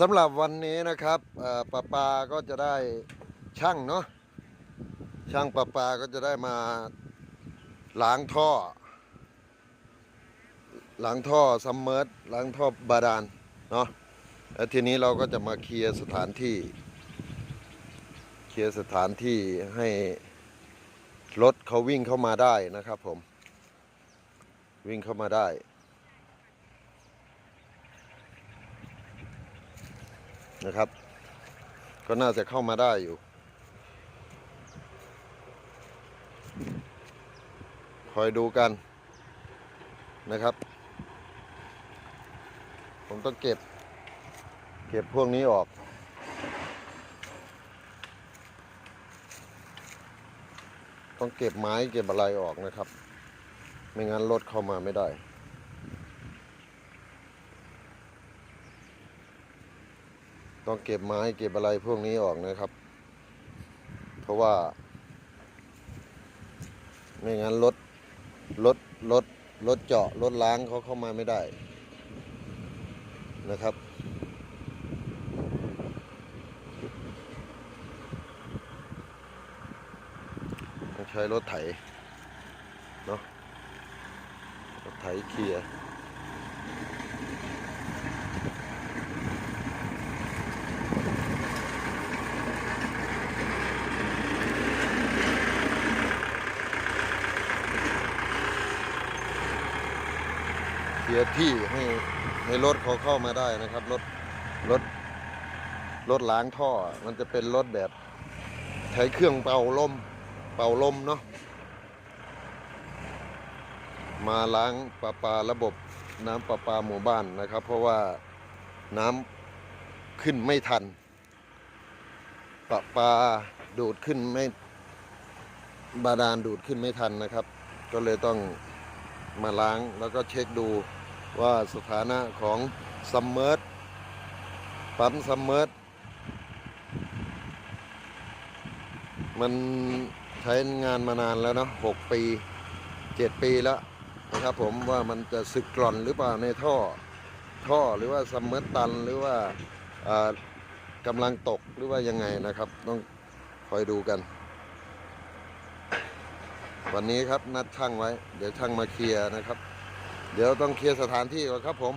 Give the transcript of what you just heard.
สำหรับวันนี้นะครับปลาปาก็จะได้ช่างเนาะช่างปลาปาก็จะได้มาล้างท่อล้างท่อซัมเมอร์ล้างท่อบาดาลเนาะแล้วทีนี้เราก็จะมาเคลียร์สถานที่ เคลียร์สถานที่ให้รถเขาวิ่งเข้ามาได้นะครับผม วิ่งเข้ามาได้ นะครับ ก็น่าจะเข้ามาได้อยู่ คอยดูกันนะครับ ผมต้องเก็บ เก็บพวกนี้ออกต้องเก็บไม้เก็บอะไรออกนะครับ ไม่งั้นรถเข้ามาไม่ได้ ต้องเก็บไม้เก็บอะไรพวกนี้ออกนะครับ เพราะว่า ไม่งั้นรถรถรถรถเจาะรถล้างเขาเข้ามาไม่ได้นะครับ ต้องใช้รถไถเนาะรถไถเคลียร์ เคลียที่ให้ให้รถเขาเข้ามาได้นะครับ รถรถรถล้างท่อ มันจะเป็นรถแบบใช้เครื่องเป่าลม เป่าลมเนาะมาล้างประปาระบบน้ำประปาหมู่บ้านนะครับ เพราะว่าน้ำขึ้นไม่ทัน ประปาดูดขึ้นไม่บาดาลดูดขึ้นไม่ทันนะครับ ก็เลยต้องมาล้างแล้วก็เช็คดู ว่าสถานะของซัมเมอร์ปั๊มซัมเมอร์มันใช้งานมานานแล้วเนาะหกปีเจ็ดปีแล้วนะครับผมว่ามันจะสึกกร่อนหรือเปล่าในท่อท่อหรือว่าซัมเมอร์ตันหรือว่าอ่ากำลังตกหรือว่ายังไงนะครับ ต้องคอยดูกัน วันนี้ครับนัดช่างไว้ เดี๋ยวช่างมาเคลียร์นะครับ เดี๋ยวต้องเคลียร์สถานที่ก่อนครับผม